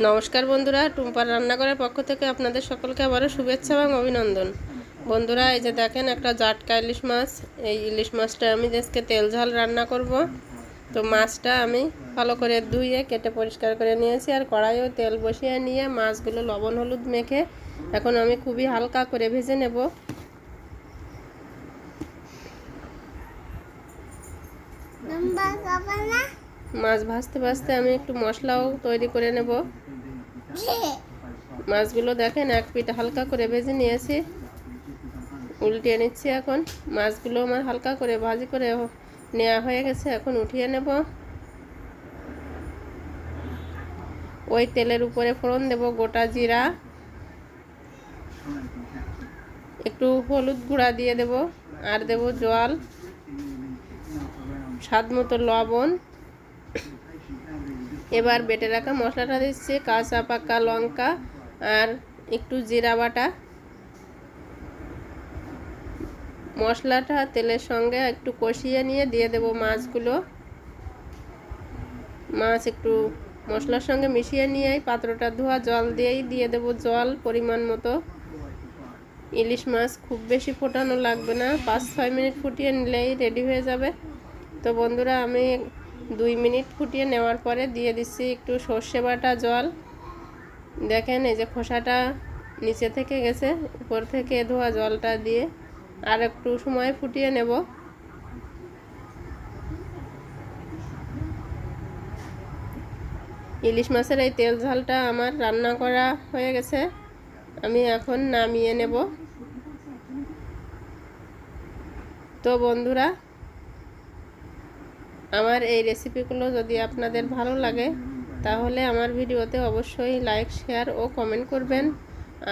নমস্কার বন্ধুরা, টুম্পার রান্নাঘরের পক্ষ থেকে আপনাদের সকলকে আবারও শুভেচ্ছা এবং অভিনন্দন। বন্ধুরা, এই যে দেখেন একটা জাটকা ইলিশ মাছ। এই ইলিশ মাছটা আমি আজকে তেল ঝাল রান্না করব। তো মাছটা আমি ভালো করে ধুয়ে, কেটে পরিষ্কার করে নিয়েছি আর কড়াইও তেল বসিয়ে নিয়ে মাছগুলো লবণ হলুদ মেখে এখন আমি খুবই হালকা করে ভেজে নেব। মাছ ভাজতে ভাজতে আমি একটু মশলাও তৈরি করে নেব। মাছগুলো দেখেন, এক পিঠ হালকা করে ভেজে নিয়েছি। উল্টিয়ে নিচ্ছি এখন। মাছগুলো আমার হালকা করে ভাজি করে নেওয়া হয়ে গেছে, এখন উঠিয়ে নেব। ওই তেলের উপরে ফোড়ন দেব, গোটা জিরা। একটু হলুদ গুঁড়া দিয়ে দেব, আর দেব জল। স্বাদ মতো লবণ। এবার বেটে রাখা মশলাটা দিচ্ছি, কাঁচা পাকা লঙ্কা আর একটু জিরা বাটা। মশলাটা তেলের সঙ্গে একটু কষিয়ে নিয়ে দিয়ে দেব মাছগুলো। মাছ একটু মশলার সঙ্গে মিশিয়ে নিয়েই পাত্রটা ধোয়া, জল দিয়েই দিয়ে দেব জল পরিমাণ মতো। ইলিশ মাছ খুব বেশি ফোটানো লাগবে না, পাঁচ ছয় মিনিট ফুটিয়ে নিলেই রেডি হয়ে যাবে। তো বন্ধুরা, আমি দুই মিনিট ফুটিয়ে নেওয়ার পরে দিয়ে দিচ্ছি একটু সর্ষে বাটা জল। দেখেন এই যে খোসাটা নিচে থেকে গেছে, উপর থেকে ধোয়া জলটা দিয়ে আর একটু সময় ফুটিয়ে নেব। ইলিশ মাছের এই তেল ঝালটা আমার রান্না করা হয়ে গেছে, আমি এখন নামিয়ে নেব। তো বন্ধুরা আমার এই রেসিপিগুলো যদি আপনাদের ভালো লাগে, তাহলে আমার ভিডিওতে অবশ্যই লাইক শেয়ার ও কমেন্ট করবেন।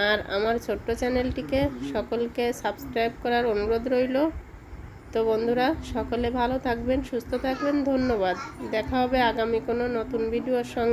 আর আমার ছোট্ট চ্যানেলটিকে সকলকে সাবস্ক্রাইব করার অনুরোধ রইল। তো বন্ধুরা, সকলে ভালো থাকবেন, সুস্থ থাকবেন, ধন্যবাদ। দেখা হবে আগামী কোনো নতুন ভিডিওর সঙ্গে।